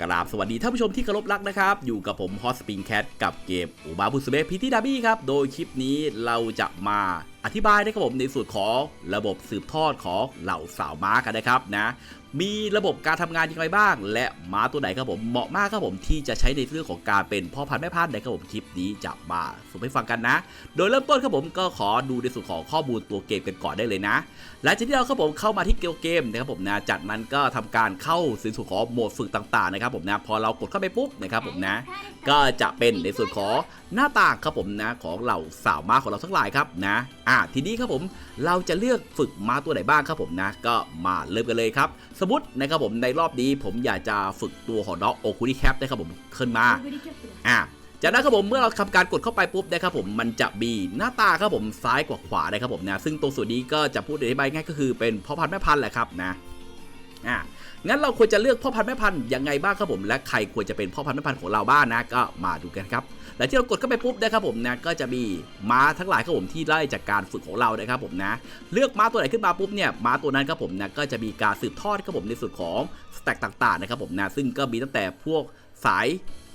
กราบสวัสดีท่านผู้ชมที่เคารพรักนะครับ อยู่กับผมฮอสปิงแคทกับเกมอุบาบุสเบพิธีดาบี้ครับ โดยคลิปนี้เราจะมาอธิบายนะครับผมในส่วนของระบบสืบทอดของเหล่าสาวม้ากันนะครับนะมีระบบการทำงานย่างไรบ้าง และม้าตัวไหนครับผมเหมาะมากครับผมที่จะใช้ในเรื่องของการเป็นพ่อพันธุ์แม่พันธุ์นะครับผมคลิปนี้จะมาสรุปให้ฟังกันนะ โดยเริ่มต้นครับผมก็ขอดูในส่วนของข้อมูลตัวเกมกันก่อนได้เลยนะหลังจากที่เราครับผมเข้ามาที่เกมนะครับผมนะจากนั้นก็ทำการเข้าสู่ส่วนของโหมดฝึกต่างๆนะครับผมนะพอเรากดเข้าไปปุ๊บนะครับผมนะ ก็จะเป็นในส่วนของหน้าต่างครับผมนะของเหล่าสาวม้าของเราทั้งหลายครับนะอะทีนี้ครับผมเราจะเลือกฝึกม้าตัวไหนบ้างครับผมนะ ก็มาเริ่มกันเลยครับ สมมตินะครับผมในรอบนี้ผมอยากจะฝึกตัวของน้องโอคุริแคปนะครับผมขึ้นมาอะจากนั้นครับผมเมื่อเราทำการกดเข้าไปปุ๊บนะครับผมมันจะมีหน้าตาครับผมซ้ายกว่าขวานะครับผมนะซึ่งตรงส่วนนี้ก็จะพูดอธิบายง่ายก็คือเป็นพ่อพันธุ์แม่พันธุ์แหละครับนะอะงั้นเราควรจะเลือกพ่อพันธุ์แม่พันธุ์ยังไงบ้างครับผม และใครควรจะเป็นพ่อพันธุ์แม่พันธุ์ของเราบ้างนะก็มาดูกันครับ หลังที่เรากดเข้าไปปุ๊บนะครับผมนะก็จะมีม้าทั้งหลายครับผมที่ได้จากการฝึกของเรานะครับผมนะเลือกม้าตัวไหนขึ้นมาปุ๊บเนี่ยม้าตัวนั้นครับผมนะก็จะมีการสืบทอดครับผมในส่วนของสแต็กต่างๆนะครับผมนะซึ่งก็มีตั้งแต่พวกสาย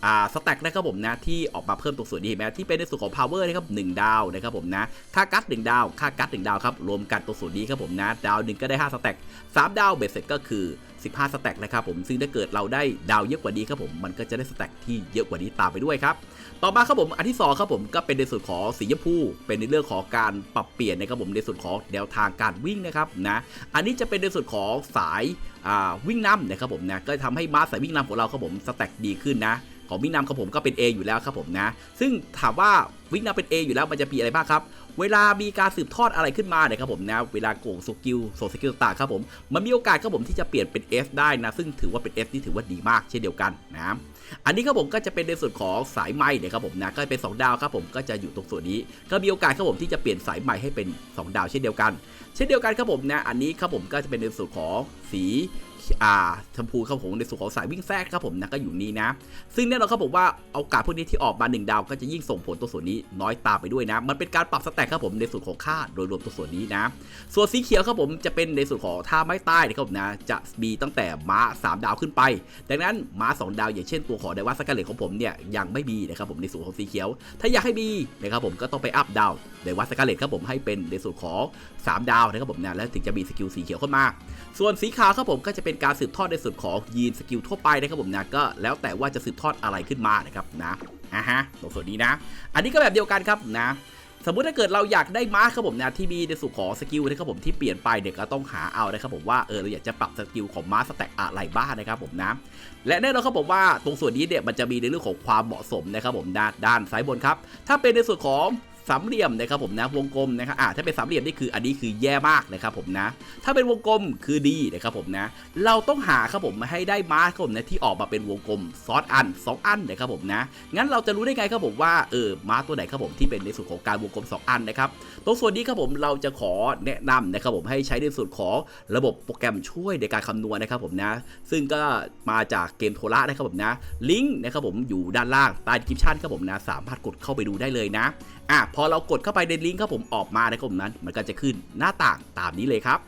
อ่าสแต็กนะครับผมนะที่ออกมาเพิ่มตรงส่วนนี้เห็นไหมที่เป็นในส่วนของ power นะครับหนึ่งดาวนะครับผมนะค่ากัดหนึ่งดาวค่ากัดหนึ่งดาวครับรวมกันตรงส่วนนี้ครับผมนะดาวหนึ่งก็ได้5สแต็กสามดาวเบ็ดเสร็จก็คือ 15 สแต็กนะครับผมซึ่งถ้าเกิดเราได้ดาวเยอะกว่านี้ครับผมมันก็จะได้สแต็กที่เยอะกว่านี้ตามไปด้วยครับต่อมาครับผมอันที่สอครับผมก็เป็นในส่วนของสีชมพูเป็นในเรื่องของการปรับเปลี่ยนนะครับผมในส่วนของแนวทางการวิ่งนะครับนะอันนี้จะเป็นในส่วนของสายอ่าวิ่งนำนะครับผมนะก็ทำให้ม้าสายวิ่งนำของเราครับผมสแต็กดีขึ้นนะ ของวิ่งนำของผมก็เป็น A อยู่แล้วครับผมนะ ซึ่งถามว่าวิ่งนำเป็น A อยู่แล้วมันจะมีอะไรบ้างครับ เวลามีการสืบทอดอะไรขึ้นมาเนี่ยครับผมนะ เวลาโกงสกิลโซสกิลต่างครับผม มันมีโอกาสครับผมที่จะเปลี่ยนเป็น S ได้นะ ซึ่งถือว่าเป็น S ที่ถือว่าดีมากเช่นเดียวกันนะ อันนี้ครับผมก็จะเป็นในส่วนของสายไหมเนี่ยครับผมนะ ก็เป็น 2 ดาวครับผมก็จะอยู่ตรงส่วนนี้ ก็มีโอกาสครับผมที่จะเปลี่ยนสายไหมให้เป็น 2 ดาวเช่นเดียวกัน เช่นเดียวกันครับผมนะ อันนี้ครับผมก็จะเป็นในส่วนของสี อ่าชมพูครับผมในส่วนของสายวิ่งแทรกครับผมนะก็อยู่นี่นะ ซึ่งแน่นอนครับผมว่าโอกาสพวกนี้ที่ออกมา1ดาว ก็จะยิ่งส่งผลตัวส่วนนี้น้อยตามไปด้วยนะ มันเป็นการปรับสแต็กครับผมในส่วนของค่าโดยรวมตัวส่วนนี้นะ ส่วนสีเขียวครับผมจะเป็นในส่วนของท่าไม้ใต้นะครับผมนะจะมีตั้งแต่ม้า 3 ดาวขึ้นไป ดังนั้นม้า 2 ดาว อย่างเช่นตัวของไดว่าสกาเลตของผมเนี่ยยังไม่มีนะครับผมในส่วนของสีเขียว ถ้าอยากให้มีนะครับผมก็ต้องไปอัพดาว ไดว่าสกาเลตครับผมให้เป็นในส่วนของ 3 ดาวนะครับผมนะแล้วถึงจะมีสกิลสีเขียวเข้ามา ส่วนสีขาวครับผมก็จะเป็นการสืบทอดในส่วนของยีนสกิลทั่วไปนะครับผมนะก็แล้วแต่ว่าจะสืบทอดอะไรขึ้นมานะครับนะอะฮะตรงส่วนนี้นะ อันนี้ก็แบบเดียวกันครับนะสมมติถ้าเกิดเราอยากได้ม้าครับผมนะที่มีในส่วนของสกิลนะครับผมที่เปลี่ยนไปเนี่ยก็ต้องหาเอานะครับผมว่าเออเราอยากจะปรับสกิลของม้าสแต็กอะไรบ้างนะครับผมนะและแน่นอนครับผมว่าตรงส่วนนี้เนี่ยมันจะมีในเรื่องของความเหมาะสมนะครับผมด้านด้านซ้ายบนครับถ้าเป็นในส่วนของ สามเหลี่ยมนะครับผมนะวงกลมนะครับอ่าถ้าเป็นสามเหลี่ยมนี่คืออันนี้คือแย่มากนะครับผมนะ ถ้าเป็นวงกลมคือดีนะครับผมนะ เราต้องหาครับผมมาให้ได้มาร์คครับผมนะที่ออกมาเป็นวงกลมซอสอันสองอันนะครับผมนะ งั้นเราจะรู้ได้ไงครับผมว่าเออมาร์คตัวไหนครับผมที่เป็นในส่วนของการวงกลม 2 อันนะครับตรงส่วนนี้ครับผมเราจะขอแนะนำนะครับผมให้ใช้ในส่วนของระบบโปรแกรมช่วยในการคำนวณนะครับผมนะ ซึ่งก็มาจากเกมโทระนะครับผมนะลิงก์นะครับผมอยู่ด้านล่างใต้คริปชั่นครับผมนะสามารถกดเข้าไปดูได้เลยนะอะพอเรากดเข้าไปในลิงก์ครับผมออกมานะครับผมนั้น มันก็จะขึ้นหน้าต่างตามนี้เลยครับ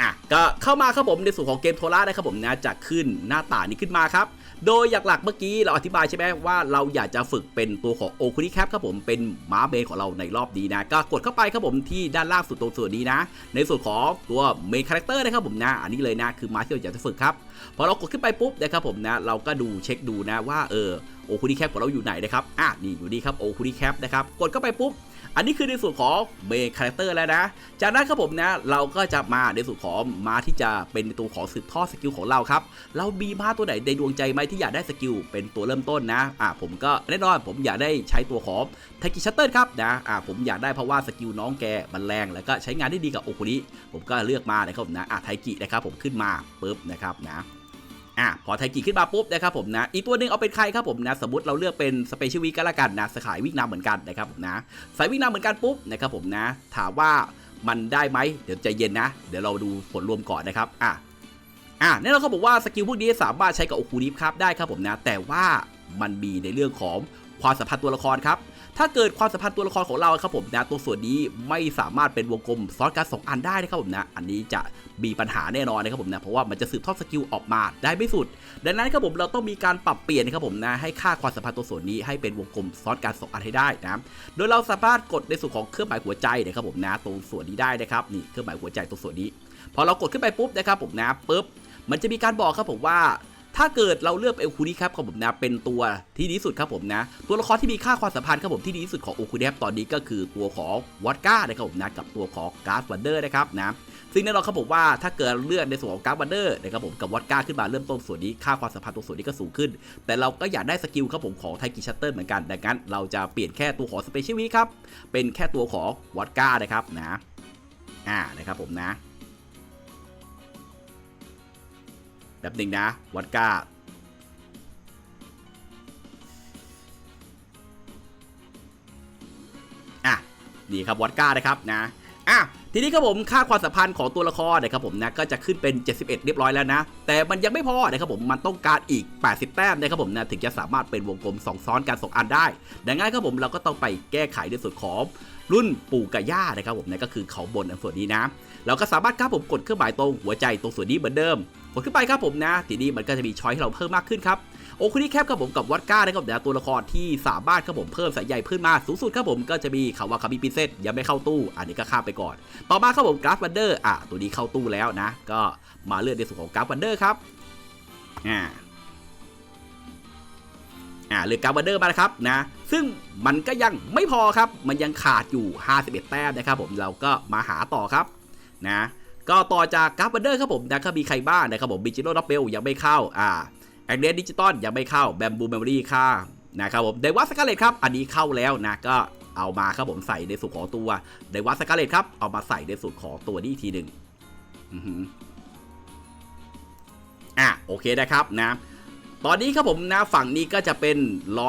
อะก็เข้ามาครับผมในส่วนของเกมโทรานะครับผมนะจะขึ้นหน้าต่างนี้ขึ้นมาครับ โดยหลักๆเมื่อกี้เราอธิบายใช่ไหมว่าเราอยากจะฝึกเป็นตัวของโอคุริแคปครับผมเป็นม้าเมนของเราในรอบนี้นะ ก็กดเข้าไปครับผมที่ด้านล่างสุดตรงส่วนนี้นะ ในส่วนของตัวเมนคาแรคเตอร์นะครับผมนะ อันนี้เลยนะ คือม้าที่เราอยากจะฝึกครับ พอเรากดขึ้นไปปุ๊บนะครับผมนะ เราก็ดูเช็คดูนะว่าเออ โอคุริแคปของเราอยู่ไหนนะครับอะนี่อยู่นี่ครับโอคุริแคปนะครับกดเข้าไปปุ๊บ อันนี้คือในส่วนของเมนคาแรคเตอร์แล้วนะ จากนั้นครับผมนะเราก็จะมาในส่วนของม้าที่จะเป็นตัวของสืบทอดสกิลของเราครับเรามีม้าตัวไหนในดวงใจไหมที่อยากได้สกิลเป็นตัวเริ่มต้นนะอะผมก็แน่นอนผมอยากได้ใช้ตัวของไทกิชัตเตอร์ครับนะอะผมอยากได้เพราะว่าสกิลน้องแกมันแรงแล้วก็ใช้งานได้ดีกับโอคุริผมก็เลือกมานะครับผมนะอะไทกินะครับผมขึ้นมาปุ๊บนะครับนะ อะพอไทกิขึ้นมาปุ๊บนะครับผมนะ อีกตัวหนึ่งเอาเป็นใครครับผมนะ สมมติเราเลือกเป็นสเปเชียลวีก็แล้วกันนะสขายวิ่งนำเหมือนกันนะครับผมนะสายวิ่งนำเหมือนกันปุ๊บนะครับผมนะ ถามว่ามันได้ไหมเดี๋ยวใจเย็นนะ เดี๋ยวเราดูผลรวมก่อนนะครับอะอะแน่นอนเขาบอกว่าสกิลพวกนี้สามารถใช้กับโอคูริฟครับได้ครับผมนะ แต่ว่ามันมีในเรื่องของ ความสัมพันธ์ตัวละครครับถ้าเกิดความสัมพันธ์ตัวละครของเราครับผมนะตัวส่วนนี้ไม่สามารถเป็นวงกลมซ้อนกันสองอันได้นะครับผมนะอันนี้จะมีปัญหาแน่นอนนะครับผมนะเพราะว่ามันจะสืบทอดสกิลออกมาได้ไม่สุด ดังนั้นครับผมเราต้องมีการปรับเปลี่ยนนะครับผมนะให้ค่าความสัมพันธ์ตัวส่วนนี้ให้เป็นวงกลมซ้อนกันสองอันให้ได้นะโดยเราสามารถกดในส่วนของเครื่องหมายหัวใจนะครับผมนะตรงส่วนนี้ได้นะครับนี่เครื่องหมายหัวใจตรงส่วนนี้ พอเรากดขึ้นไปปุ๊บนะครับผมนะปุ๊บมันจะมีการบอกครับผมว่า ถ้าเกิดเราเลือกเอลคูนีครับครับผมนะเป็นตัวที่ดีที่สุดครับผมนะ ตัวละครที่มีค่าความสัมพันธ์ครับผมที่ดีที่สุดของโอคูนีตอนนี้ก็คือตัวของวอดก้านะครับผมนะกับตัวของการ์ดวันเดอร์นะครับนะซึ่งแน่นอนครับผมว่าถ้าเกิดเลือกในส่วนของการ์ดวันเดอร์นะครับผมกับวอดก้าขึ้นมาเริ่มต้นส่วนนี้ค่าความสัมพันธ์ตัวส่วนนี้ก็สูงขึ้น แต่เราก็อยากได้สกิลครับผมของไทกิชัตเตอร์เหมือนกันดังนั้นเราจะเปลี่ยนแค่ตัวของสเปเชียลวีครับเป็นแค่ตัวของวอดก้านะครับนะอ่านะครับผมนะ แบบหนึ่งนะวอดก้าอะนี่ครับวอดก้านะครับนะอะทีนี้ครับผมค่าความสัมพันธ์ของตัวละครนะครับผมนะก็จะขึ้นเป็น 71 เรียบร้อยแล้วนะ แต่มันยังไม่พอนะครับผมมันต้องการอีก 80 แต้มนะครับผมนะถึงจะสามารถเป็นวงกลมสองซ้อนกันสองอันได้ ดังนั้นครับผมเราก็ต้องไปแก้ไขในส่วนของรุ่นปู่กับย่านะครับผมนะก็คือเขาบนอันส่วนนี้นะ เราก็สามารถครับผมกดเครื่องหมายตรงหัวใจตรงส่วนนี้เหมือนเดิม ดขึ้นไปครับผมนะ ทีนี้มันก็จะมีช้อยให้เราเพิ่มมากขึ้นครับโอคุนี่แคปครับผมกับวัดก้านะครับนะตัวละครที่สามารถครับผมเพิ่มสายใหญ่เพิ่มมาสูงสุดครับผมก็จะมีคำว่าคามิปิเซตยังไม่เข้าตู้ อันนี้ก็ข้ามไปก่อน ต่อมาครับผมกราฟวันเดอร์อะตัวนี้เข้าตู้แล้วนะ ก็มาเลือกในส่วนของกราฟวันเดอร์ครับอ่าอ่าเลือกกราฟวันเดอร์มาแล้วครับนะซึ่งมันก็ยังไม่พอครับ มันยังขาดอยู่ 51 แต้มนะครับผมเราก็มาหาต่อครับนะ ก็ต่อจากกราฟวันเดอร์ครับผมนะครับมีใครบ้างนะครับผมบิจิโร่ดับเบลยังไม่เข้าอ่าแองเดนดิจิตอลยังไม่เข้าแบมบูเมมโมรี่ค่านะครับผมเดวัสกาเลตครับอันนี้เข้าแล้วนะก็เอามาครับผมใส่ในส่วนของตัวเดวัสกาเลตครับเอามาใส่ในส่วนของตัวนี้ทีหนึ่งอะโอเคนะครับนะ ตอนนี้ครับผมนะฝั่งนี้ก็จะเป็น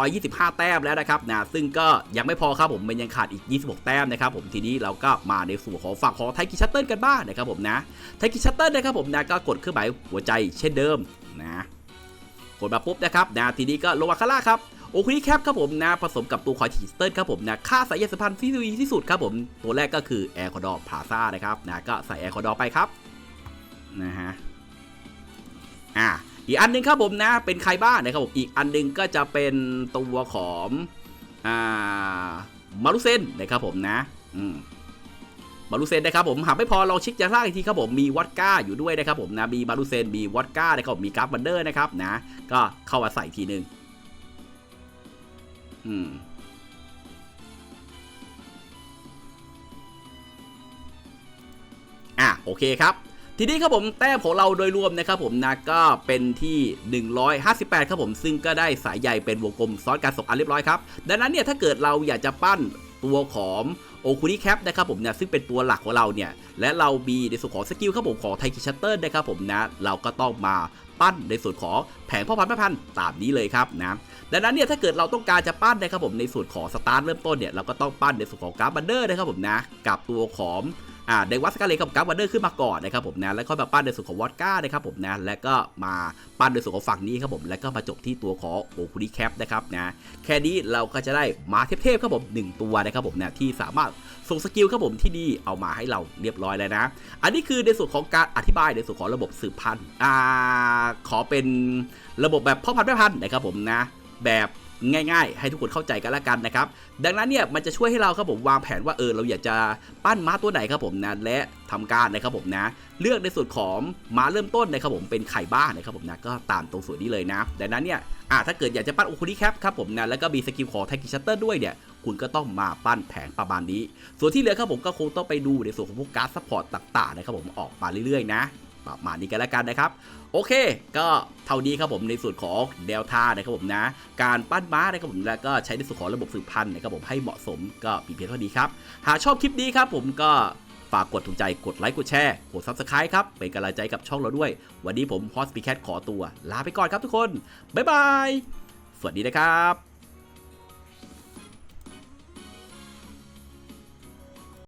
125 แต้มแล้วนะครับนะซึ่งก็ยังไม่พอครับผมมันยังขาดอีก 26 แต้มนะครับผมทีนี้เราก็มาในส่วนของฝั่งของไทกิชัตเติลกันบ้างนะครับผมนะไทกิชัตเติลนะครับผมนะก็กดเครื่องหมายหัวใจเช่นเดิมนะกดมาปุ๊บนะครับนะทีนี้ก็ลงมาข้างล่างครับโอคุนี่แคปครับผมนะผสมกับตัวคอยทิสเติลครับผมนะค่าสายสัมพันธ์ที่ดีที่สุดครับผม ตัวแรกก็คือแอร์คอร์ดอพาซ่านะครับนะก็ใส่แอร์คอร์ดอไปครับนะฮะอะ อีกอันหนึงครับผมนะ เป็นใครบ้างนะครับผมอีกอันหนึงก็จะเป็นตัวของอ่ามารุเซนนะครับผมนะอืมมารุเซนนะครับผมหากไม่พอลองช็คจากล่างอีกทีครับผมมีวอดก้าอยู่ด้วยนะครับผมนะมีมารุเซนมีวอดก้านะครับผมมีกราฟบันเดอร์นะครับนะ ก็เข้ามาใส่ทีหนึ่งอืมอะโอเคครับ ทีนี้ครับผมแต้มของเราโดยรวมนะครับผมนะก็เป็นที่ 158 ครับผมซึ่งก็ได้สายใยเป็นวงกลมซ้อนกันสองอันเรียบร้อยครับดังนั้นเนี่ยถ้าเกิดเราอยากจะปั้นตัวของโอคุนิแคปนะครับผมเนี่ยซึ่งเป็นตัวหลักของเราเนี่ยและเรามีในส่วนของสกิลครับผมของไทคิชัตเตอร์นะครับผมนะเราก็ต้องมาปั้นในส่วนของแผงพ่อพันธุ์แม่พันธุ์ตามนี้เลยครับนะดังนั้นเนี่ยถ้าเกิดเราต้องการจะปั้นนะครับผมในส่วนของสตาร์ทเริ่มต้นเนี่ยเราก็ต้องปั้นในส่วนของกราฟบันเดอร์นะครับผมนะกับตัวของ อ่าเดวัสกาเลกับกราฟบันเดอร์ขึ้นมาก่อนนะครับผมนะแล้วค่อยมาปั้นในส่วนของวอดก้านะครับผมนะแล้วก็มาปั้นในส่วนของฝั่งนี้ครับผมแล้วก็มาจบที่ตัวของโอคุนิแคปนะครับนะแค่นี้เราก็จะได้มาเทพๆครับผมหนึ่งตัวนะครับผมนะที่สามารถส่งสกิลครับผมที่ดีเอามาให้เราเรียบร้อยแล้วนะ อันนี้คือในส่วนของการอธิบายในส่วนของระบบสืบพันธุ์อ่าขอเป็นระบบแบบพ่อพันธุ์แม่พันธุ์นะครับผมนะแบบ ง่าย ๆ ให้ทุกคนเข้าใจกันละกันนะครับ ดังนั้นเนี่ยมันจะช่วยให้เราครับผมวางแผนว่าเออเราอยากจะปั้นม้าตัวไหนครับผมนะและทำการนะครับผมนะ เลือกในส่วนของม้าเริ่มต้นนะครับผมเป็นไข่บ้านนะครับผมนะก็ตามตรงส่วนนี้เลยนะดังนั้นเนี่ยอ่าถ้าเกิดอยากจะปั้นโอคุนิแคปครับผมนะแล้วก็มีสกิลของไทกิชัตเตอร์ด้วยเนี่ยคุณก็ต้องมาปั้นแผงประมาณนี้ ส่วนที่เหลือครับผมก็คงต้องไปดูในส่วนของพวกการ์ดซัพพอร์ตต่างๆนะครับผมออกมาเรื่อยๆนะ ประมาณนี้กันแล้วกันนะครับโอเค ก็เท่านี้ครับผมในส่วนของเดลต้านะครับผมนะ การปั้นม้านะครับผมแล้วก็ใช้ในส่วนของระบบสืบพันธุ์นะครับผมให้เหมาะสมก็มีเพียงเท่านี้ครับ หากชอบคลิปนี้ครับผมก็ฝากกดถูกใจกดไลค์กดแชร์กด subscribe ครับ เป็นกำลังใจกับช่องเราด้วย วันนี้ผมฮอสปีแคทขอตัว ลาไปก่อนครับทุกคน บ๊ายบาย สวัสดีนะครับ